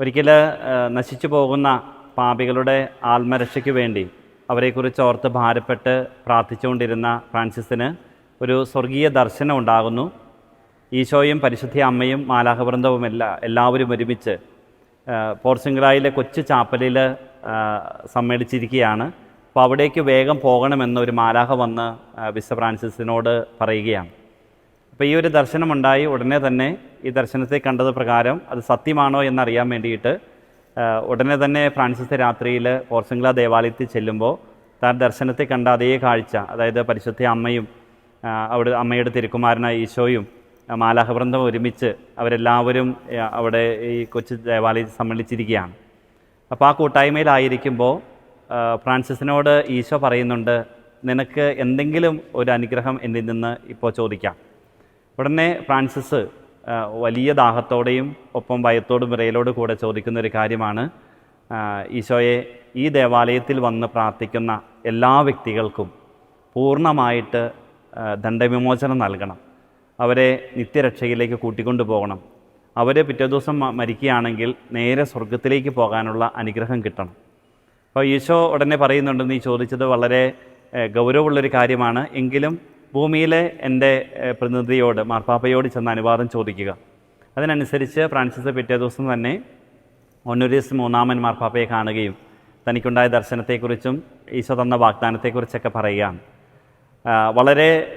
ഒരിക്കൽ നശിച്ചു പോകുന്ന പാപികളുടെ ആത്മരക്ഷയ്ക്ക് വേണ്ടി അവരെക്കുറിച്ച് ഓർത്ത് ഭാരപ്പെട്ട് പ്രാർത്ഥിച്ചുകൊണ്ടിരുന്ന ഫ്രാൻസിസിന് ഒരു സ്വർഗീയ ദർശനം ഉണ്ടാകുന്നു. ഈശോയും പരിശുദ്ധ അമ്മയും മാലാഹവൃന്ദവും എല്ലാ എല്ലാവരും ഒരുമിച്ച് പോർച്ചുഗലായിലെ കൊച്ചു ചാപ്പലിൽ സമ്മേളിച്ചിരിക്കുകയാണ്. അപ്പോൾ അവിടേക്ക് വേഗം പോകണമെന്ന് ഒരു മാലാഹ വന്ന് വിശ്വ ഫ്രാൻസിസിനോട് പറയുകയാണ്. അപ്പോൾ ഈ ഒരു ദർശനമുണ്ടായി ഉടനെ തന്നെ ഈ ദർശനത്തെ കണ്ടത് പ്രകാരം അത് സത്യമാണോ എന്നറിയാൻ വേണ്ടിയിട്ട് ഉടനെ തന്നെ ഫ്രാൻസിസ് രാത്രിയിൽ പോർച്ചുഗല ദേവാലയത്തിൽ ചെല്ലുമ്പോൾ താൻ ദർശനത്തെ കണ്ട അതേ കാഴ്ച അതായത് പരിശുദ്ധ അമ്മയും അവിടെ അമ്മയുടെ തിരുക്കുമാരനായ ഈശോയും മാലാഹവൃന്ദം ഒരുമിച്ച് അവരെല്ലാവരും അവിടെ ഈ കൊച്ചു ദേവാലയത്തിൽ സമ്മേളിച്ചിരിക്കുകയാണ്. അപ്പോൾ ആ കൂട്ടായ്മയിലായിരിക്കുമ്പോൾ ഫ്രാൻസിസിനോട് ഈശോ പറയുന്നുണ്ട് നിനക്ക് എന്തെങ്കിലും ഒരു അനുഗ്രഹം എന്നിൽ നിന്ന് ഇപ്പോൾ ചോദിക്കാം. ഉടനെ ഫ്രാൻസിസ് വലിയ ദാഹത്തോടെയും ഒപ്പം ഭയത്തോടും വിറയലോടും കൂടെ ചോദിക്കുന്ന ഒരു കാര്യമാണ് ഈശോയെ ഈ ദേവാലയത്തിൽ വന്ന് പ്രാർത്ഥിക്കുന്ന എല്ലാ വ്യക്തികൾക്കും പൂർണമായിട്ട് ദണ്ഡവിമോചനം നൽകണം. അവരെ നിത്യരക്ഷയിലേക്ക് കൂട്ടിക്കൊണ്ടു പോകണം. അവർ പിറ്റേ ദിവസം മരിക്കുകയാണെങ്കിൽ നേരെ സ്വർഗത്തിലേക്ക് പോകാനുള്ള അനുഗ്രഹം കിട്ടണം. അപ്പോൾ ഈശോ ഉടനെ പറയുന്നുണ്ട് നീ ചോദിച്ചത് വളരെ ഗൗരവമുള്ളൊരു കാര്യമാണ്. എങ്കിലും ഭൂമിയിലെ എന്റെ പ്രതിനിധിയോട് മാർപ്പാപ്പയോട് ചെന്ന് അനുവാദം ചോദിക്കുക. അതിനനുസരിച്ച് ഫ്രാൻസിസ് പിറ്റേ ദിവസം തന്നെ ഒന്നുരീസ് മൂന്നാമൻ മാർപ്പാപ്പയെ കാണുകയും തനിക്കുണ്ടായ ദർശനത്തെക്കുറിച്ചും ഈശോ തന്ന വാഗ്ദാനത്തെക്കുറിച്ചൊക്കെ പറയുകയാണ്. വളരെ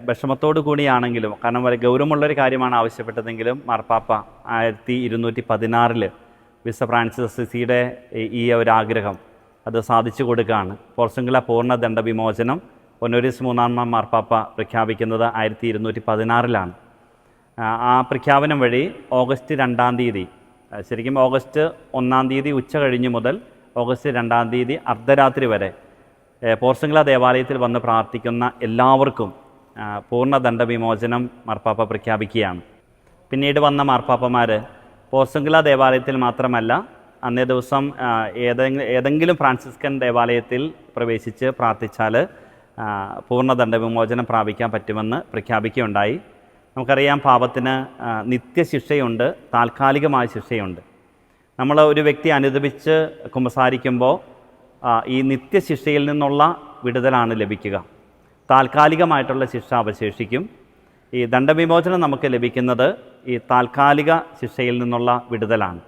വിഷമത്തോടു കൂടിയാണെങ്കിലും കാരണം വളരെ ഗൗരവമുള്ളൊരു കാര്യമാണ് ആവശ്യപ്പെട്ടതെങ്കിലും മാർപ്പാപ്പ ആയിരത്തി ഇരുന്നൂറ്റി പതിനാറിൽ വിസ ഫ്രാൻസിസ് സിസിയുടെ ഈ- ഒരു ആഗ്രഹം അത് സാധിച്ചു കൊടുക്കുകയാണ്. പോർച്ചുഗല പൂർണ ദണ്ഡ വിമോചനം ഒന്നോരിസ് മൂന്നാം മാർപ്പാപ്പ പ്രഖ്യാപിക്കുന്നത് ആയിരത്തി ഇരുന്നൂറ്റി പതിനാറിലാണ് ആ പ്രഖ്യാപനം വഴി ഓഗസ്റ്റ് രണ്ടാം തീയതി ശരിക്കും ഓഗസ്റ്റ് ഒന്നാം തീയതി ഉച്ച കഴിഞ്ഞ് മുതൽ ഓഗസ്റ്റ് രണ്ടാം തീയതി അർദ്ധരാത്രി വരെ പോർസംഗ്ല ദേവാലയത്തിൽ വന്ന് പ്രാർത്ഥിക്കുന്ന എല്ലാവർക്കും പൂർണ ദണ്ഡവിമോചനം മാർപ്പാപ്പ പ്രഖ്യാപിക്കുകയാണ്. പിന്നീട് വന്ന മാർപ്പാപ്പമാർ പോർസംഗ്ല ദേവാലയത്തിൽ മാത്രമല്ല അന്നേ ദിവസം ഏതെങ്കിലും ഫ്രാൻസിസ്കൻ ദേവാലയത്തിൽ പ്രവേശിച്ച് പ്രാർത്ഥിച്ചാൽ പൂർണ ദണ്ഡവിമോചനം പ്രാപിക്കാൻ പറ്റുമെന്ന് പ്രഖ്യാപിക്കുകയുണ്ടായി. നമുക്കറിയാം പാപത്തിന് നിത്യശിക്ഷയുണ്ട് താൽക്കാലികമായ ശിക്ഷയുണ്ട്. നമ്മൾ ഒരു വ്യക്തി അനുദപിച്ച് കുമ്പസാരിക്കുമ്പോൾ ഈ നിത്യശിക്ഷയിൽ നിന്നുള്ള വിടുതലാണ് ലഭിക്കുക. താൽക്കാലികമായിട്ടുള്ള ശിക്ഷ അവശേഷിക്കും. ഈ ദണ്ഡവിമോചനം നമുക്ക് ലഭിക്കുന്നത് ഈ താൽക്കാലിക ശിക്ഷയിൽ നിന്നുള്ള വിടുതലാണ്.